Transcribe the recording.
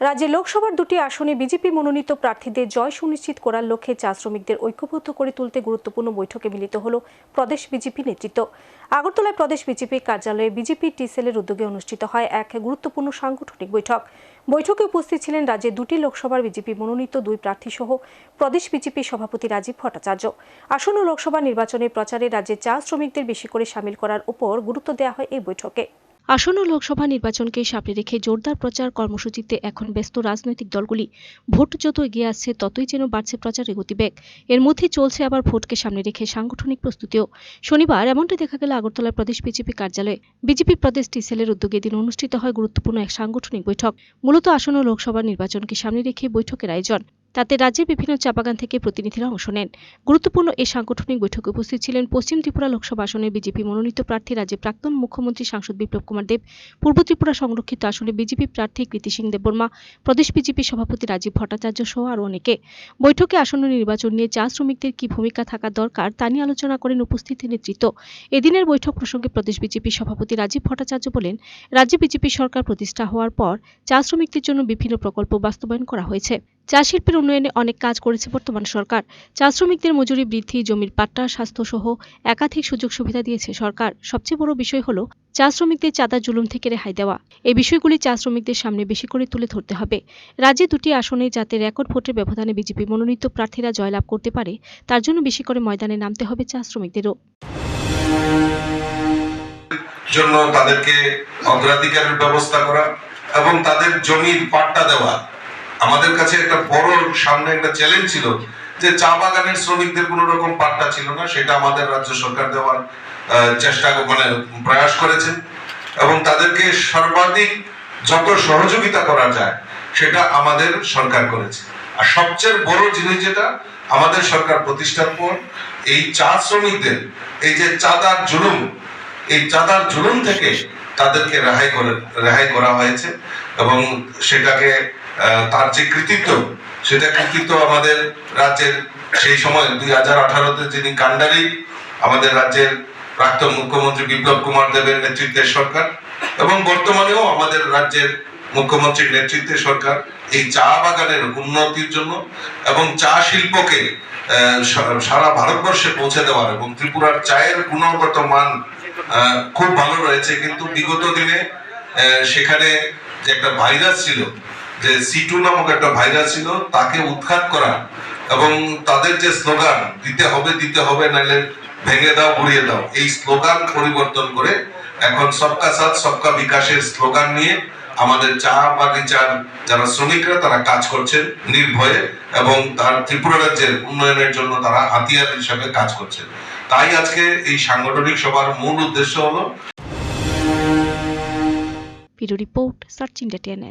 রাজ্যে লোকসভার দুটি আসনে বিজেপি মনোনীত প্রার্থীদের জয় সুনিশ্চিত করার লক্ষ্যে চা শ্রমিকদের ঐক্যবদ্ধ করে তুলতে গুরুত্বপূর্ণ বৈঠকে মিলিত হল প্রদেশ বিজেপি নেতৃত্ব। আগরতলায় প্রদেশ বিজেপি কার্যালয়ে বিজেপি টি সেলের উদ্যোগে অনুষ্ঠিত হয় এক গুরুত্বপূর্ণ সাংগঠনিক বৈঠক। বৈঠকে উপস্থিত ছিলেন রাজ্যে দুটি লোকসভার বিজেপি মনোনীত দুই প্রার্থী সহ প্রদেশ বিজেপি সভাপতি রাজীব ভট্টাচার্য। আসন্ন লোকসভা নির্বাচনে প্রচারে রাজ্যে চা শ্রমিকদের বেশি করে সামিল করার উপর গুরুত্ব দেওয়া হয় এই বৈঠকে। আসন্ন লোকসভা নির্বাচনকে সামনে রেখে জোরদার প্রচার কর্মসূচিতে এখন ব্যস্ত রাজনৈতিক দলগুলি। ভোট যত এগিয়ে আসছে, ততই যেন বাড়ছে প্রচারের গতিবেগ। এর মধ্যে চলছে আবার ভোটকে সামনে রেখে সাংগঠনিক প্রস্তুতিও। শনিবার এমনটা দেখা গেল আগরতলা প্রদেশ বিজেপি কার্যালয়ে। বিজেপি প্রদেশ টিসেলের উদ্যোগে এদিন অনুষ্ঠিত হয় গুরুত্বপূর্ণ এক সাংগঠনিক বৈঠক। মূলত আসন্ন লোকসভা নির্বাচনকে সামনে রেখে বৈঠকের আয়োজন। তাতে রাজ্যের বিভিন্ন চা বাগান থেকে প্রতিনিধিরা অংশ নেন। গুরুত্বপূর্ণ এই সাংগঠনিক বৈঠকে উপস্থিত ছিলেন পশ্চিম ত্রিপুরা লোকসভা আসনে বিজেপি মনোনীত প্রার্থী রাজ্যের প্রাক্তন মুখ্যমন্ত্রী সাংসদ বিপ্লব কুমার দেব, পূর্ব ত্রিপুরা সংরক্ষিত আসনে বিজেপি প্রার্থী কৃতি সিং দেববর্মা, প্রদেশ বিজেপি সভাপতি রাজীব ভট্টাচার্য সহ আরও অনেকে। বৈঠকে আসন্ন নির্বাচন নিয়ে চা শ্রমিকদের কি ভূমিকা থাকা দরকার তা নিয়ে আলোচনা করেন উপস্থিত নেতৃত্ব। এদিনের বৈঠক প্রসঙ্গে প্রদেশ বিজেপি সভাপতি রাজীব ভট্টাচার্য বলেন, রাজ্যে বিজেপি সরকার প্রতিষ্ঠা হওয়ার পর চা শ্রমিকদের জন্য বিভিন্ন প্রকল্প বাস্তবায়ন করা হয়েছে। চা শিল্পের উন্নয়নে অনেক কাজ করেছে বর্তমান সরকার। চা শ্রমিকদের মজুরি বৃদ্ধি, জমির পাট্টা স্বাস্থ্য সহ একাধিক সুযোগ সুবিধা দিয়েছে সরকার। সবচেয়ে বড় বিষয় হলো চা শ্রমিকদের চাঁদা জুলুম থেকে রেহাই দেওয়া। এই বিষয়গুলি চা শ্রমিকদের সামনে বেশি করে তুলে ধরতে হবে। রাজ্যে দুটি আসনে যাতে রেকর্ড ভোটের ব্যবধানে বিজেপি মনোনীত প্রার্থীরা জয়লাভ করতে পারে, তার জন্য বেশি করে ময়দানে নামতে হবে চা শ্রমিকদেরও জন্য তাদেরকে অগ্রাধিকারের ব্যবস্থা করা এবং তাদের জমির পাট্টা দেওয়া। আমাদের কাছে একটা বড় সামনে একটা চ্যালেঞ্জ ছিল যে চা বাগানের শ্রমিকদের কোনো রকম পাট্টা ছিল না, সেটা আমাদের রাজ্য সরকার দেওয়ার চেষ্টা মানে প্রয়াস করেছে। এবং তাদেরকে সর্বাধিক যত সহযোগিতা করা যায়, সেটা আমাদের সরকার করেছে। আর সবচেয়ে বড় জিনিস যেটা, আমাদের সরকার প্রতিষ্ঠার পর এই চা শ্রমিকদের, এই যে চাঁদার জুলুম এই চাঁদার জুলুম থেকে তাদেরকে রেহাই করে, রেহাই করা হয়েছে এবং সেটাকে তার যে কৃতিত্ব, সেটা কৃতিত্ব আমাদের রাজ্যের সেই সময় দুই হাজার আঠারোতে যিনি কান্ডারি আমাদের রাজ্যের প্রাক্তন মুখ্যমন্ত্রী বিপ্লব কুমার দেবের নেতৃত্বের সরকার এবং বর্তমানেও আমাদের রাজ্যের মুখ্যমন্ত্রীর নেতৃত্বে সরকার এই চা বাগানের উন্নতির জন্য এবং চা শিল্পকে সারা ভারতবর্ষে পৌঁছে দেওয়ার এবং ত্রিপুরার চায়ের গুণগত মান খুব ভালো রয়েছে, কিন্তু বিগত দিনে সেখানে যে একটা ভাইরাস ছিল, যে সিটু নামক একটা ভাইরাস ছিল, তাকে উৎখাত করা এবং তাদের যে স্লোগান, দিতে হবে দিতে হবে, নাহলে ভেঙে দাও উড়িয়ে দাও, এই স্লোগান পরিবর্তন করে এখন সবকা সাথ, সবকা বিকাশের স্লোগান নিয়ে আমাদের চা বাগিচার যারা শ্রমিকরা, তারা কাজ করছেন নির্ভয়ে এবং তার ত্রিপুরা রাজ্যের উন্নয়নের জন্য তারা হাতিয়ার হিসাবে কাজ করছেন। তাই আজকে এই সাংগঠনিক সভার মূল উদ্দেশ্য হলো রিপোর্ট